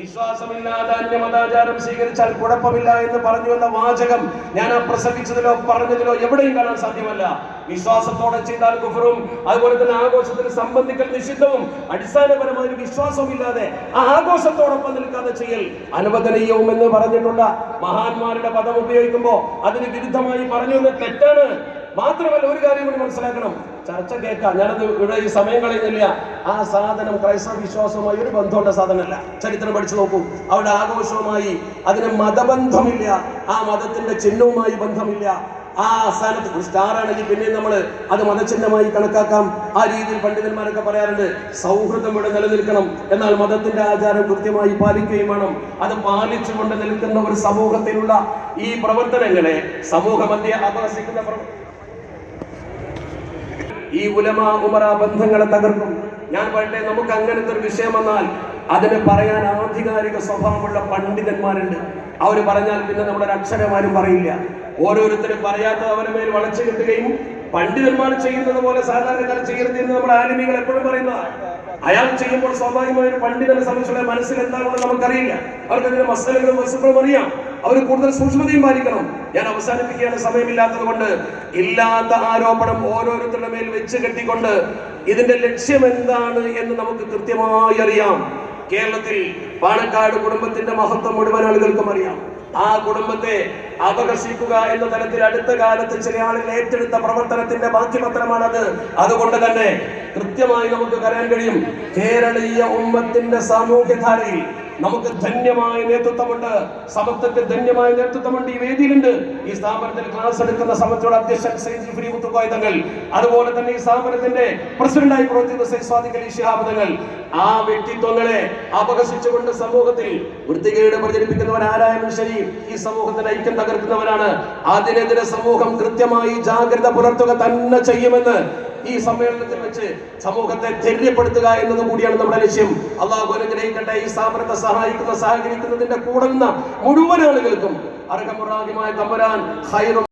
വിശ്വാസമില്ലാതെ അന്യമതാചാരം സ്വീകരിച്ചാൽ കുഴപ്പമില്ല എന്ന് പറഞ്ഞു എന്ന വാചകം ഞാൻ ആ പ്രസംഗിച്ചതിലോ പറഞ്ഞതിലോ എവിടെയും കാണാൻ സാധ്യമല്ല. വിശ്വാസത്തോടെ ചെയ്താൽ കുഫറും അതുപോലെ തന്നെ ആഘോഷത്തിൽ സംബന്ധിക്കൽ നിഷിദ്ധവും അടിസ്ഥാനപരമായ വിശ്വാസമില്ലാതെ ആ ആഘോഷത്തോടൊപ്പം നിൽക്കാതെ ചെയ്യൽ അനുവദനീയവും എന്ന് പറഞ്ഞിട്ടുള്ള മഹാന്മാരുടെ പദം ഉപയോഗിക്കുമ്പോൾ അതിന് വിരുദ്ധമായി പറഞ്ഞു എന്ന് തെറ്റാണ്. മാത്രമല്ല ഒരു കാര്യം കൂടി മനസ്സിലാക്കണം. ചർച്ച കേൾക്കാം. ഞാനത് ഇവിടെ ഈ സമയം കളയുന്നില്ല. ആ സാധനം ക്രൈസ്തവ വിശ്വാസവുമായി ഒരു ബന്ധമുള്ള സാധനമല്ല. ചരിത്രം പഠിച്ചു നോക്കൂ. അവിടെ ആഘോഷവുമായി അതിന് മതബന്ധമില്ല. ആ മതത്തിന്റെ ചിഹ്നവുമായി ബന്ധമില്ല. ആ സ്ഥാനത്ത് സ്റ്റാറാണെങ്കിൽ പിന്നെ നമ്മൾ അത് മതചിഹ്നമായി കണക്കാക്കാം. ആ രീതിയിൽ പണ്ഡിതന്മാരൊക്കെ പറയാറുണ്ട് സൗഹൃദം ഇവിടെ നിലനിൽക്കണം. എന്നാൽ മതത്തിന്റെ ആചാരം കൃത്യമായി പാലിക്കുകയും വേണം. അത് പാലിച്ചുകൊണ്ട് നിൽക്കുന്ന ഒരു സമൂഹത്തിലുള്ള ഈ പ്രവർത്തനങ്ങളെ സമൂഹമധ്യ മധ്യ അപഹസിക്കുന്ന പ്രവ- ഈ ഉലമ ഉമറ ബന്ധങ്ങളെ തകർക്കും. ഞാൻ പറയട്ടെ നമുക്ക് അങ്ങനത്തെ ഒരു വിഷയം വന്നാൽ അതിന് പറയാൻ ആധികാരിക സ്വഭാവമുള്ള പണ്ഡിതന്മാരുണ്ട്. അവർ പറഞ്ഞാൽ പിന്നെ നമ്മുടെ അക്ഷരമാരും പറയില്ല. ഓരോരുത്തരും പറയാത്ത അവരുടെ മേൽ വളച്ചു കിട്ടുകയും പണ്ഡിതന്മാർ ചെയ്യുന്നത് പോലെ സാധാരണക്കാർ ചെയ്യരുത് എന്ന് നമ്മുടെ ആലിമികൾ എപ്പോഴും പറയുന്നതാണ് അയാൾ ചെയ്യുമ്പോൾ സ്വാഭാവികമായ ഒരു പണ്ഡിതനെ സംബന്ധിച്ചുള്ള മനസ്സിൽ എന്താണെന്ന് നമുക്കറിയില്ല. അവർക്ക് അതിന്റെ മസലകളും വസ്തുക്കളും അറിയാം. അവർ കൂടുതൽ സൂക്ഷ്മതയും പാലിക്കണം. ഞാൻ അവസാനിപ്പിക്കാൻ സമയമില്ലാത്തത് കൊണ്ട് ഇല്ലാത്ത ആരോപണം ഓരോരുത്തരുടെ മേൽ വെച്ച് കെട്ടിക്കൊണ്ട് ഇതിന്റെ ലക്ഷ്യം എന്താണ് എന്ന് നമുക്ക് കൃത്യമായി അറിയാം. കേരളത്തിൽ പാണക്കാട് കുടുംബത്തിന്റെ മഹത്വം മുഴുവൻ ആളുകൾക്കും അറിയാം. ആ കുടുംബത്തെ അപകർഷിക്കുക എന്ന തരത്തിൽ അടുത്ത കാലത്ത് ചില ആളുകൾ ഏറ്റെടുത്ത പ്രവർത്തനത്തിന്റെ ബാക്കിപത്രമാണത് അതുകൊണ്ട് തന്നെ കൃത്യമായി നമുക്ക് പറയാൻ കഴിയും കേരളീയ ഉമ്മത്തിന്റെ സാമൂഹ്യധാരയിൽ നമുക്ക് ധന്യമായ നേതൃത്വമുണ്ട്. സമത്വത്തിൽ ധന്യമായ നേതൃത്വമുണ്ട്. ഈ വേദിയിലുണ്ട്. ഈ സ്ഥാപനത്തിൽ ക്ലാസ് എടുക്കുന്ന സമത്വയുടെ അധ്യക്ഷൻ സൈദ് ഫ്രീ മുത്തുക്കോയ തങ്ങൾ അതുപോലെ തന്നെ ഈ സ്ഥാപനത്തിന്റെ പ്രസിഡന്റായി പ്രവർത്തിക്കുന്ന സൈദ് സ്വാദിഖലി ശിഹാബ് തങ്ങൾ. ആ വ്യക്തിത്വങ്ങളെ അപകസിച്ചുകൊണ്ട് സമൂഹത്തിൽ വൃത്തികേട് പ്രചരിപ്പിക്കുന്നവർ ആരായാലും ശരി ഈ സമൂഹത്തിന്റെ ഐക്യം തകർക്കുന്നവരാണ് അതിനെതിരെ സമൂഹം കൃത്യമായി ജാഗ്രത പുലർത്തുക തന്നെ ചെയ്യുമെന്ന് ഈ സമ്മേളനത്തിൽ വെച്ച് സമൂഹത്തെ ധൈര്യപ്പെടുത്തുക എന്നത് കൂടിയാണ് നമ്മുടെ ലക്ഷ്യം. അള്ളാഹു അനുഗ്രഹിക്കട്ടെ ഈ സ്ഥാപനത്തെ സഹായിക്കുന്ന സഹകരിക്കുന്നതിന്റെ കൂടെ നിന്ന മുഴുവൻ ആളുകൾക്കും അർഹമുറാഹിമായ തമ്പുരാൻ ഖൈറും